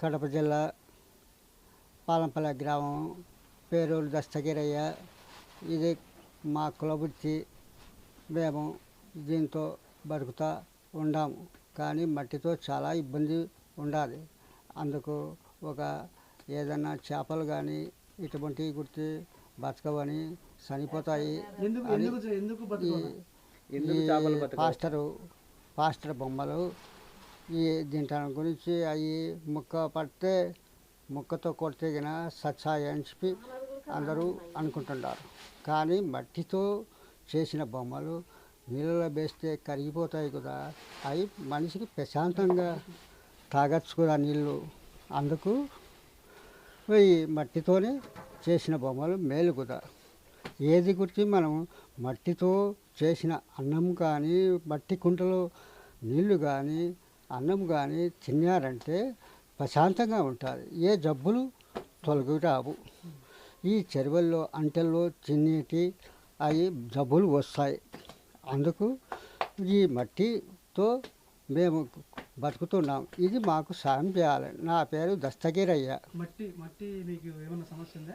కడప జిల్లా పాలంపల్లి గ్రామం పేరూరు దస్తగిరయ్య. ఇది మా కులవృత్తి మేము దీంతో బతుకుతా ఉండాము కానీ మట్టితో చాలా ఇబ్బంది ఉండాలి. అందుకు ఒక ఏదైనా చేపలు కానీ ఇటువంటివి గుర్తి బతకవని చనిపోతాయి? పాస్టరు పాస్టర్ బొమ్మలు ఈ దీంట్లో గురించి అవి ముక్క పడితే ముక్కతో కొడితేగిన సచ్చాయి అని చెప్పి అందరూ అనుకుంటున్నారు. కానీ మట్టితో చేసిన బొమ్మలు నీళ్ళలో వేస్తే కరిగిపోతాయి కదా అవి మనిషికి ప్రశాంతంగా తాగచ్చు కూడా నీళ్ళు. అందుకు ఈ మట్టితోనే చేసిన బొమ్మలు మేలు కూడా ఏది గురించి మనం మట్టితో చేసిన అన్నం కానీ మట్టి కుంటలో నీళ్ళు కానీ అన్నం కానీ తిన్నారంటే ప్రశాంతంగా ఉంటుంది ఏ జబ్బులు తొలగి రావు ఈ చెరువుల్లో అంటల్లో తినేటి అవి జబ్బులు వస్తాయి. అందుకు ఈ మట్టితో మేము బతుకుతున్నాం. ఇది మాకు సాయం చేయాలి. నా పేరు దస్తగిరయ్య. మట్టి మట్టి మీకు ఏమైనా సమస్య ఉందా?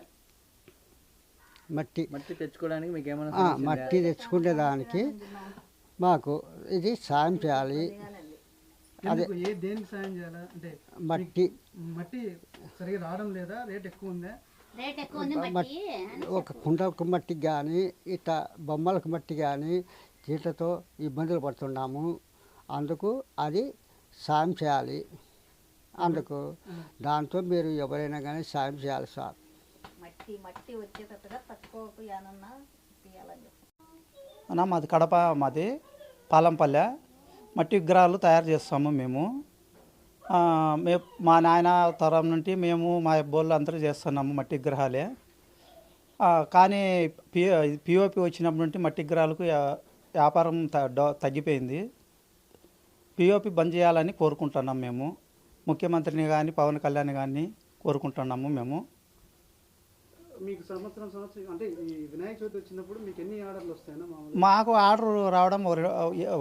మట్టి. మట్టి తెచ్చుకోవడానికి మీకు ఏమైనా ఆ, సమస్య ఉందా? మట్టి తెచ్చుకునే దానికి మాకు ఇది సాయం చేయాలి. అదే ఎందుకు? ఏ దేనికి సాయం చేయాలా? అంటే మట్టి. మట్టి సరిగా రావడం లేదా? రేట్ ఎక్కువ ఉందా? రేట్ ఎక్కువ ఉంది మట్టి మట్టి ఒక కుండకు మట్టి కానీ ఇట్లా బొమ్మలకు మట్టి కానీ వీటితో ఇబ్బందులు పడుతున్నాము. అందుకు అది సాయం చేయాలి. అందుకు దాంతో మీరు ఎవరైనా కానీ సాయం చేయాలి సార్. మట్టి వచ్చేటట్టుగా మాది కడప మాది పాలంపల్లె. మట్టి విగ్రహాలు తయారు చేస్తాము మేము. మే మా నాయన తరం నుండి మేము మా అబ్బోళ్ళు అందరూ చేస్తున్నాము మట్టి విగ్రహాలే. కానీ పి పిఓపి వచ్చినప్పటి నుండి మట్టి విగ్రహాలకు వ్యాపారం త- తగ్గిపోయింది. పిఓపి బంద్ చేయాలని కోరుకుంటున్నాం మేము. ముఖ్యమంత్రిని కానీ పవన్ కళ్యాణ్ కానీ కోరుకుంటున్నాము మేము. మీకు సంవత్సరం సంవత్సరం అంటే ఈ వినాయక చవితి వచ్చినప్పుడు మీకు ఎన్ని ఆర్డర్లు వస్తాయన్నా మాకు ఆర్డర్ రావడం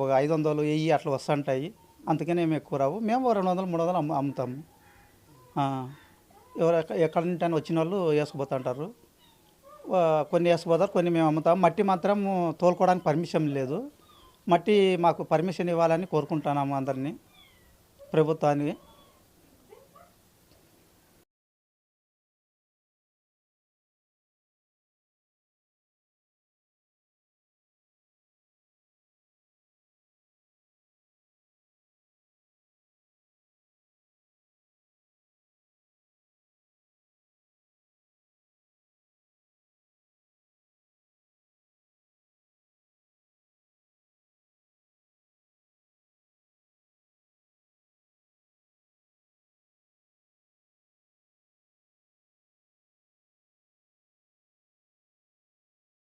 ఒక ఐదు వందలు వెయ్యి అట్లా వస్తుంటాయి. అందుకనే మేము ఎక్కువ రావు. మేము రెండు వందలు మూడు వందలు అమ్ము అమ్ముతాము. ఎవరు ఎక్కడి నుండి వచ్చిన వాళ్ళు వేసుకుపోతుంటారు. కొన్ని వేసుకుపోతారు కొన్ని మేము అమ్ముతాం మట్టి మాత్రం తోలుకోవడానికి పర్మిషన్ లేదు. మట్టి మాకు పర్మిషన్ ఇవ్వాలని కోరుకుంటున్నాము అందరినీ ప్రభుత్వాన్ని